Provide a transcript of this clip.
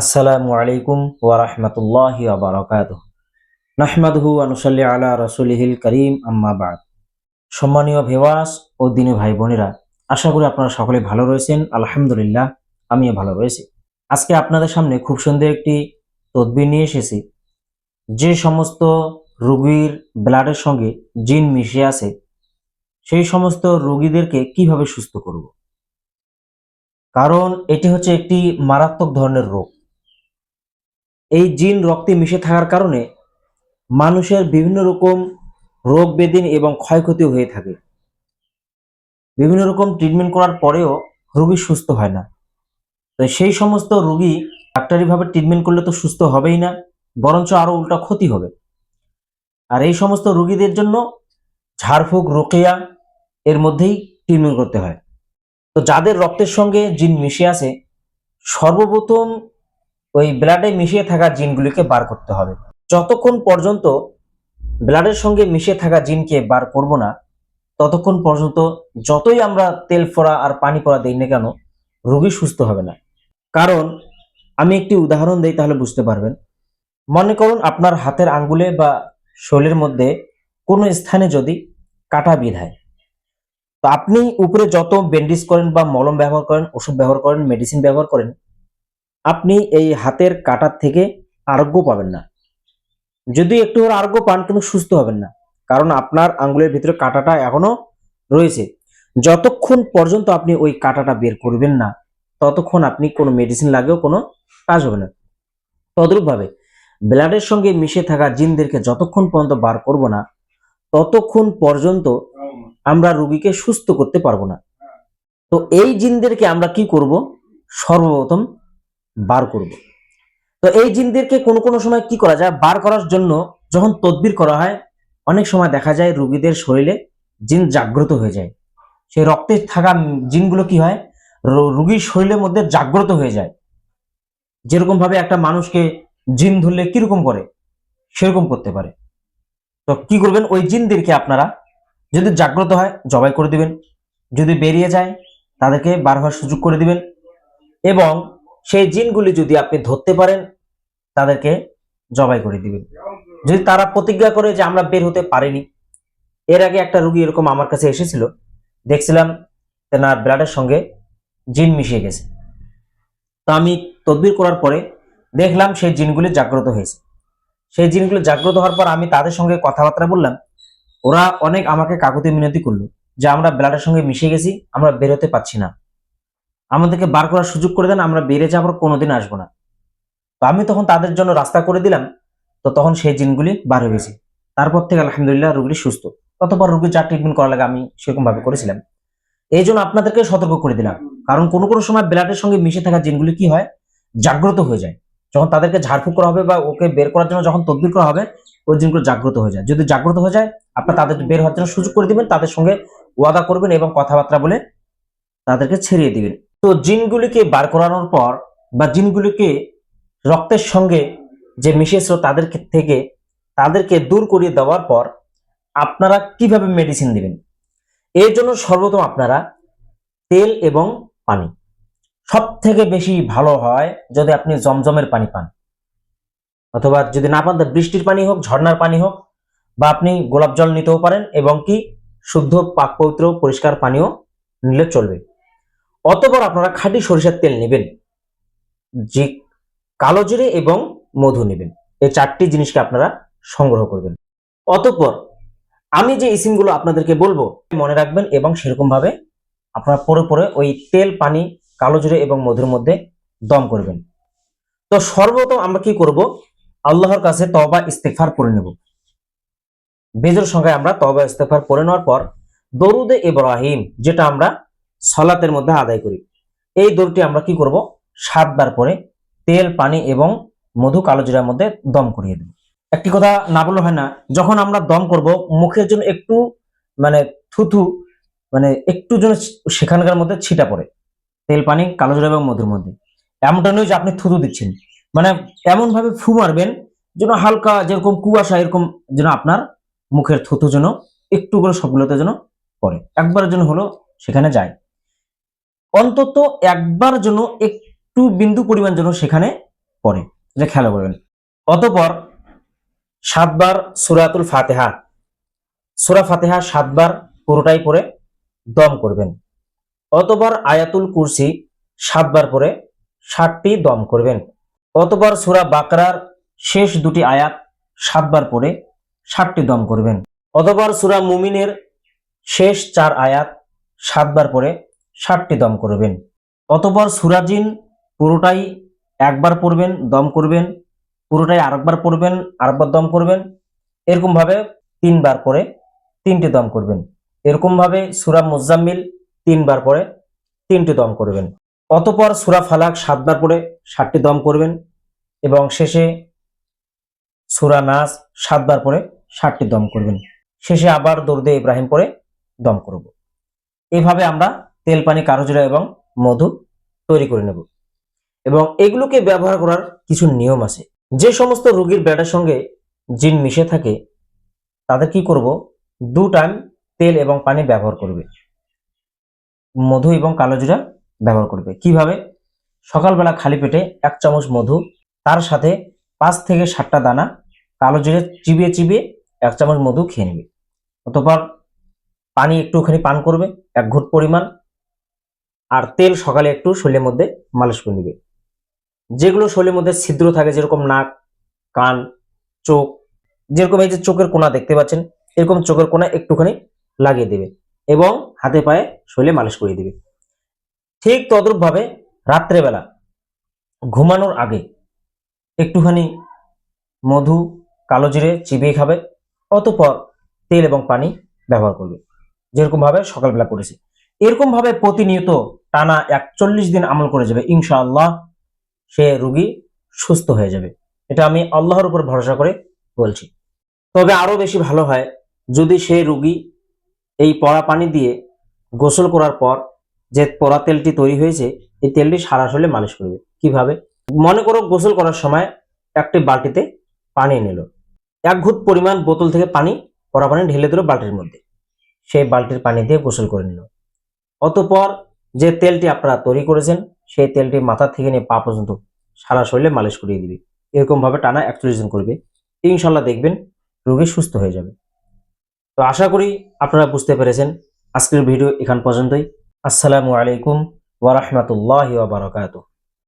আসসালামু আলাইকুম ওয়ারহমতুল্লাহি আবরকাত নাহমাদহু আনুসাল্লি আলা রসুলিহিল করিম, আম্মা বাদ। সম্মানীয় ভেওয়াস ও দিনী ভাই বোনেরা, আশা করি আপনারা সকলে ভালো রয়েছেন, আলহামদুলিল্লাহ আমিও ভালো রয়েছি। আজকে আপনাদের সামনে খুব সুন্দর একটি তদবির নিয়ে এসেছি। যে সমস্ত রোগীর ব্লাডের সঙ্গে জিন মিশে আছে, সেই সমস্ত রোগীদেরকে কীভাবে সুস্থ করব? কারণ এটি হচ্ছে একটি মারাত্মক ধরনের রোগ। এই জিন রক্তে মিশে থাকার কারণে মানুষের বিভিন্ন রকম রোগ বেদিন এবং ক্ষয়ক্ষতি হয়ে থাকে। বিভিন্ন রকম ট্রিটমেন্ট করার পরেও রোগী সুস্থ হয় না। তো সেই সমস্ত রোগী ডাক্তারিভাবে ট্রিটমেন্ট করলে তো সুস্থ হবেই না, বরঞ্চ আরও উল্টা ক্ষতি হবে। আর এই সমস্ত রোগীদের জন্য ঝাড়ফুঁক, রোকেয়া, এর মধ্যেই ট্রিটমেন্ট করতে হয়। তো যাদের রক্তের সঙ্গে জিন মিশে আছে, সর্বপ্রথম ওই ব্লাডে মিশিয়ে থাকা জিনগুলিকে বার করতে হবে। যতক্ষণ পর্যন্ত ব্লাডের সঙ্গে মিশে থাকা জিনকে বার করব না, ততক্ষণ পর্যন্ত যতই আমরা তেল, ফোড়া আর পানি পড়া দিই না কেন, রোগী সুস্থ হবে না। কারণ, আমি একটি উদাহরণ দিই তাহলে বুঝতে পারবেন। মনে করুন আপনার হাতের আঙ্গুলে বা শরীরের মধ্যে কোনো স্থানে যদি কাটা বিধায়, তো আপনি উপরে যত ব্যান্ডেজ করেন বা মলম ব্যবহার করেন, ওষুধ ব্যবহার করেন মেডিসিন ব্যবহার করেন আপনি এই হাতের কাটার থেকে আরোগ্য পাবেন না। যদি একটু আরোগ্য পান, কিন্তু সুস্থ হবেন না। কারণ আপনার আঙ্গুলের ভিতরে কাটাটা এখনও রয়েছে। যতক্ষণ পর্যন্ত আপনি ওই কাটাটা বের করবেন না, ততক্ষণ আপনি কোনো মেডিসিন লাগেও কোনো কাজ হবে না। তদ্রূপভাবে, ব্লাডের সঙ্গে মিশে থাকা জিনদেরকে যতক্ষণ পর্যন্ত বার করব না, ততক্ষণ পর্যন্ত আমরা রুগীকে সুস্থ করতে পারব না। তো এই জিনদেরকে আমরা কি করব? সর্বপ্রথম বার করব। তো এই জিনদেরকে কোনো কোনো সময় কি করা যায়? বার করার জন্য যখন তদবির করা হয়, অনেক সময় দেখা যায় রোগীদের শরীরে জিন জাগ্রত হয়ে যায়। সেই রক্তে থাকা জিনগুলো কি হয়? রোগীর শরীরের মধ্যে জাগ্রত হয়ে যায়। যেরকম ভাবে একটা মানুষকে জিন ধরলে কীরকম করে? সেরকম করতে পারে। তো কি করবেন? ওই জিনদেরকে আপনারা যদি জাগ্রত হয়, জবাই করে দিবেন। যদি বেরিয়ে যায়, তাদেরকে বার হওয়ার সুযোগ করে দিবেন। এবং সেই জিনগুলি যদি আপনি ধরতে পারেন, তাদেরকে জবাই করে দিবেন। যদি তারা প্রতিজ্ঞা করে যে আমরা বের হতে পারিনি, এর আগে একটা রুগী এরকম আমার কাছে এসেছিল, দেখছিলাম তেনার ব্লাডের সঙ্গে জিন মিশিয়ে গেছে। তো আমি তদবির করার পরে দেখলাম সেই জিনগুলি জাগ্রত হয়েছে। সেই জিনগুলি জাগ্রত হওয়ার পর আমি তাদের সঙ্গে কথাবার্তা বললাম, ওরা অনেক আমাকে কাকুতি মিনতি করল যে আমরা ব্লাডের সঙ্গে মিশে গেছি, আমরা বেরোতে পাচ্ছি না। আমাদেরকে বার করার সুযোগ করে দেন, আমরা বেড়ে যাবার কোনোদিন আসব না। তো আমি তখন তাদের জন্য রাস্তা করে দিলাম, তো তখন সেই জিনগুলি বার হয়ে গেছে। তারপর থেকে আলহামদুলিল্লাহ রোগী সুস্থ। ততপর রোগীর যা ট্রিটমেন্ট করা লাগে আমি সেরকম ভাবে করেছিলাম। এই জন্য আপনাদেরকে সতর্ক করে দিলাম। কারণ কোনো কোনো সময় ব্লাডের সঙ্গে মিশে থাকা জিনগুলি কি হয়? জাগ্রত হয়ে যায়। যখন তাদেরকে ঝাড়ফুঁক করা হবে বা ওকে বের করার জন্য যখন তদবির করা হবে, ওই জিনগুলো জাগ্রত হয়ে যায়। যদি জাগ্রত হয়ে যায়, আপনার তাদের বের হওয়ার জন্য সুযোগ করে দিবেন, তাদের সঙ্গে ওয়াদা করবেন এবং কথাবার্তা বলে তাদেরকে ছেড়িয়ে দিবেন। তো জিনগুলিকে বার করানোর পর বা জিনগুলিকে রক্তের সঙ্গে যে মিশেছিল তাদেরকে থেকে তাদেরকে দূর করিয়ে দেওয়ার পর আপনারা কীভাবে মেডিসিন দিবেন? এর জন্য সর্বপ্রথম আপনারা তেল এবং পানি। সব থেকে বেশি ভালো হয় যদি আপনি জমজমের পানি পান। অথবা যদি না পান বৃষ্টির পানি হোক ঝর্নার পানি হোক, বা আপনি গোলাপ জল নিতেও পারেন এবং কি শুদ্ধ পাক পবিত্র পরিষ্কার পানিও নিলে চলবে। অতপর আপনারা খাঁটি সরিষার তেল নেবেন, যে কালো জিরে এবং মধু নেবেন। এই চারটি জিনিসকে আপনারা সংগ্রহ করবেন। অতঃপর আমি যে ইসিমগুলো আপনাদেরকে বলব, মনে রাখবেন এবং সেরকম ভাবে আপনারা পরে পরে ওই তেল, পানি, কালো জিরে এবং মধুর মধ্যে দম করবেন। তো সর্বপ্রথম আমরা কি করব? আল্লাহর কাছে তবা ইস্তেফার করে নেব। বেজর সংখ্যায় আমরা তবা ইস্তেফার করে নেওয়ার পর দরুদে ইব্রাহিম যেটা আমরা সলাতের মধ্যে আদায় করি। এই দরুটি আমরা কি করব? সাতবার পরে তেল, পানি এবং মধু কালো জিরার মধ্যে দম করিয়ে দেব। একটি কথা না বললে হয় না, যখন আমরা দম করব, মুখের জন্য একটু মানে থুথু মানে একটু যেন সেখানকার মধ্যে ছিটা পড়ে, তেল, পানি, কালো জিরা এবং মধুর মধ্যে। এমনটা নয় যে আপনি থুতু দিচ্ছেন। মানে এমন ভাবে ফু মারবেন যেন হালকা যেরকম কুয়াশা, এরকম যেন আপনার মুখের থুতু যেন একটু করে সবগুলোতে যেন পড়ে। একবারের জন্য হলো সেখানে যায়। অন্তত একবার জন্য একটু বিন্দু পরিমাণ যেন সেখানে পরে এটা খেয়াল করবেন। অতপর সাতবার সুরাতুল ফাতেহা। সুরা ফাতেহা সাতবার পুরোটাই পরে দম করবেন। অতবার আয়াতুল কুরসি সাতবার পরে ষাটটি দম করবেন। অতবার সুরা বাকরার শেষ দুটি আয়াত সাতবার পরে ষাটটি দম করবেন। অতবার সুরা মুমিনের শেষ চার আয়াত সাতবার পরে ষাটটি দম করবেন। অতপর সুরাজিন পুরোটাই একবার পড়বেন, দম করবেন, পুরোটাই আরেকবার পড়বেন, আরেকবার দম করবেন। এরকম ভাবে তিনবার করে তিনটি দম করবেন। এরকম ভাবে সুরা মুজাম্মিল তিনবার পরে তিনটি দম করবেন। অতপর সুরা ফালাক সাতবার পরে ষাটটি দম করবেন এবং শেষে সুরা নাস সাতবার পরে ষাটটি দম করবেন। শেষে আবার দরদে ইব্রাহিম পরে দম করব। এভাবে আমরা তেল, পানি, কারোজিরা এবং মধু তৈরি করে নেব। এবং এগুলোকে ব্যবহার করার কিছু নিয়ম আছে। যে সমস্ত রোগীর ব্যাডের সঙ্গে জিন মিশে থাকে, তাদের কি করব? দু টাইম তেল এবং পানি ব্যবহার করবে। মধু এবং কালোজিরা ব্যবহার করবে। কীভাবে? সকালবেলা খালি পেটে এক চামচ মধু, তার সাথে পাঁচ থেকে সাতটা দানা কালো জিরে চিবিয়ে চিবিয়ে এক চামচ মধু খেয়ে নেবে। অতপর পানি একটুখানি পান করবে, এক ঘুট পরিমাণ আর তেল সকালে একটু শরীরের মধ্যে মালিশ করে নেবে। যেগুলো শরীরের মধ্যে ছিদ্র থাকে, যেরকম নাক, কান, চোখ, যেরকম এই যে চোখের কোনা দেখতে পাচ্ছেন, এরকম চোখের কোনা একটুখানি লাগিয়ে দেবে এবং হাতে পায়ে শরীরে মালিশ করে দিবে। ঠিক তদ্রূপ ভাবে রাত্রেবেলা ঘুমানোর আগে একটুখানি মধু, কালো জিরে চিবিয়ে খাবে, অতপর তেল এবং পানি ব্যবহার করবে। যেরকম ভাবে সকালবেলা করেছে। এরকম ভাবে প্রতিনিয়ত টানা একচল্লিশ দিন আমল করে যাবে, ইনশাআল্লাহ সে রুগী সুস্থ হয়ে যাবে। এটা আমি আল্লাহর উপর ভরসা করে বলছি। তবে আরও বেশি ভালো হয় যদি সে রুগী এই পড়া পানি দিয়ে গোসল করার পর যে পড়া তেলটি তৈরি হয়েছে, এই তেলটি সারা শরীরে মালিশ করবে। কীভাবে? মনে করো গোসল করার সময় একটি বালতিতে পানি নিল। এক ঘুট পরিমাণ বোতল থেকে পানি পরা পানি ঢেলে দিল বালতির মধ্যে। সেই বালতির পানি দিয়ে গোসল করে নিল। অতপর যে তেলটি আপনারা তৈরি করেছেন, সেই তেলটি মাথা থেকে নিয়ে পা পর্যন্ত সারা শরীরে মালিশ করিয়ে দিবে। এরকম ভাবে টানা একচল্লিশ দিন করবে। ইনশাল্লাহ দেখবেন রোগী সুস্থ হয়ে যাবে। তো আশা করি আপনারা বুঝতে পেরেছেন। আজকের ভিডিও এখান পর্যন্তই। আসসালামু আলাইকুম ওয়া রাহমাতুল্লাহি ওয়া বারাকাতুহু।